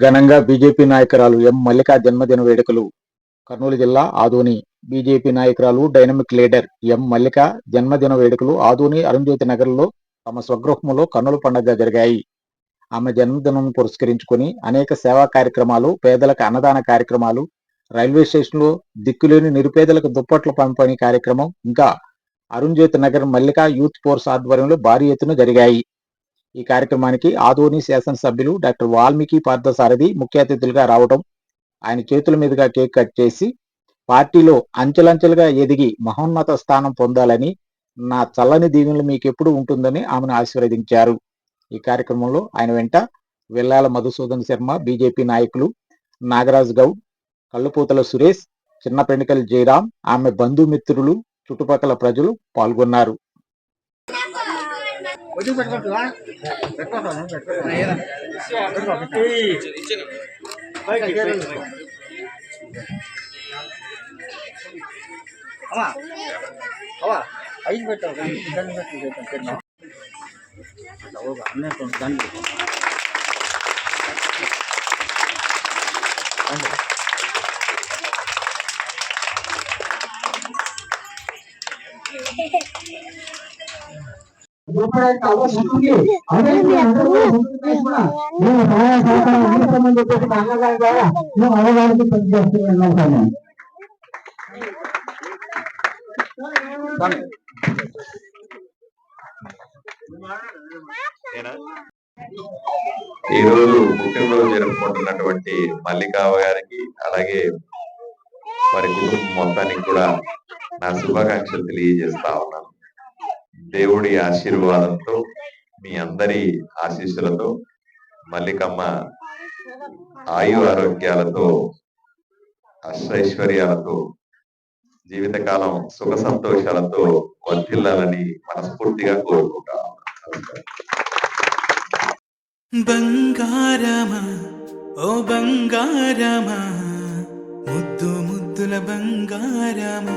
ఘనంగా బీజేపీ నాయకురాలు ఎం మల్లికా జన్మదిన వేడుకలు. కర్నూలు జిల్లా ఆదోని బీజేపీ నాయకురాలు డైనమిక్ లీడర్ ఎం మల్లిక జన్మదిన వేడుకలు ఆదోని అరుణ్జ్యోతి నగర్లో తమ స్వగృహంలో కర్నూలు పండుగ జరిగాయి. ఆమె జన్మదినం పురస్కరించుకొని అనేక సేవా కార్యక్రమాలు పేదలకు అన్నదాన కార్యక్రమాలు రైల్వే స్టేషన్లో దిక్కులేని నిరుపేదలకు దుప్పట్ల పంపిణీ కార్యక్రమం ఇంకా అరుణ్జ్యోతి నగర్ మల్లిక యూత్ ఫోర్స్ ఆధ్వర్యంలో భారీ ఎత్తున జరిగాయి. ఈ కార్యక్రమానికి ఆదోని శాసనసభ్యులు డాక్టర్ వాల్మీకి పార్థసారథి ముఖ్య అతిథులుగా రావడం ఆయన చేతుల మీదుగా కేక్ కట్ చేసి పార్టీలో అంచెలంచెలుగా ఎదిగి మహోన్నత స్థానం పొందాలని నా చల్లని దీవెనలు మీకు ఎప్పుడు ఉంటుందని ఆమెను ఆశీర్వదించారు. ఈ కార్యక్రమంలో ఆయన వెంట వెల్లాల మధుసూదన్ శర్మ బీజేపీ నాయకులు నాగరాజ్ గౌడ్ కళ్ళుపూతల సురేష్ చిన్న పెండికల్ జయరాం ఆమె బంధుమిత్రులు చుట్టుపక్కల ప్రజలు పాల్గొన్నారు. వదిలి పెట్టుకుంటున్నా పెట్టుకుంటాను పెట్టుకుంటాను అమ్మా అవ్వా ఐదు పెట్టావు దాన్ని పెట్టి పెట్టాను అన్నీ దాన్ని పెట్టు. అన్నగారికి పని ఈ రోజు పుట్టినరోజు జరుపుకుంటున్నటువంటి మల్లికావ గారికి అలాగే వారి కుటుంబం మొత్తానికి కూడా నా శుభాకాంక్షలు తెలియజేస్తా ఉన్నాను. దేవుడి ఆశీర్వాదంతో మీ అందరి ఆశీస్సులతో మల్లికమ్మ ఆయు ఆరోగ్యాలతో అష్టైశ్వర్యాలతో జీవితకాలం సుఖ సంతోషాలతో వర్ధిల్లాలని మనస్ఫూర్తిగా కోరుకుంటా బంగారమా ఓ బంగారమా ముద్దు ముద్దుల బంగారమా.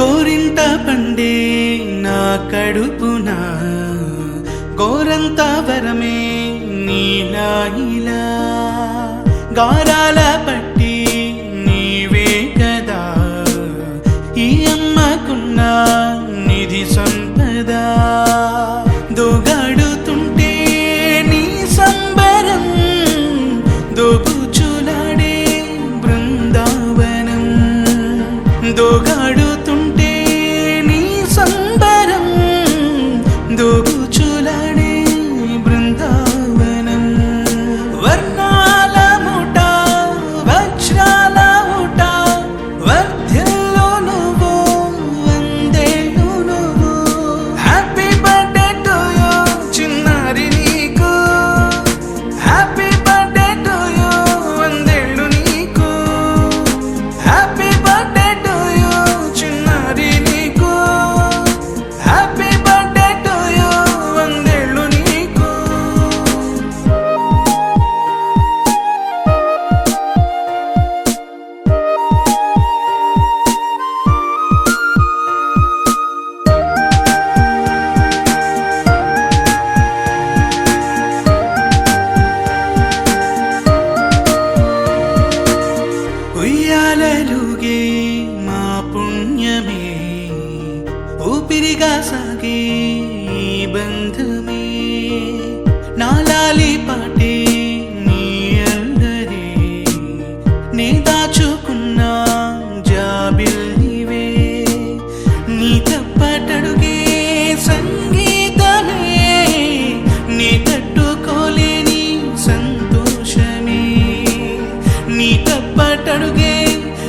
గోరింత పండే నా కడుపున గోరంత వరమే నీలా ఇలా గారాల పట్టి సాగే బంధమే. నాలాలి పాటే నీ అందరే. నే దాచుకున్న జాబిల్ నీవే. నీ తప్పటడుగే సంగీతమే. నీ తట్టుకోలేని సంతోషమే. నీ తప్పటడుగే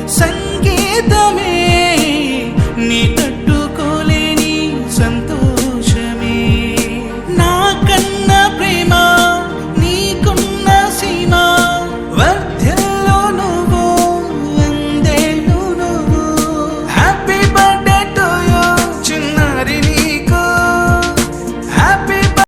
సంగీతమే.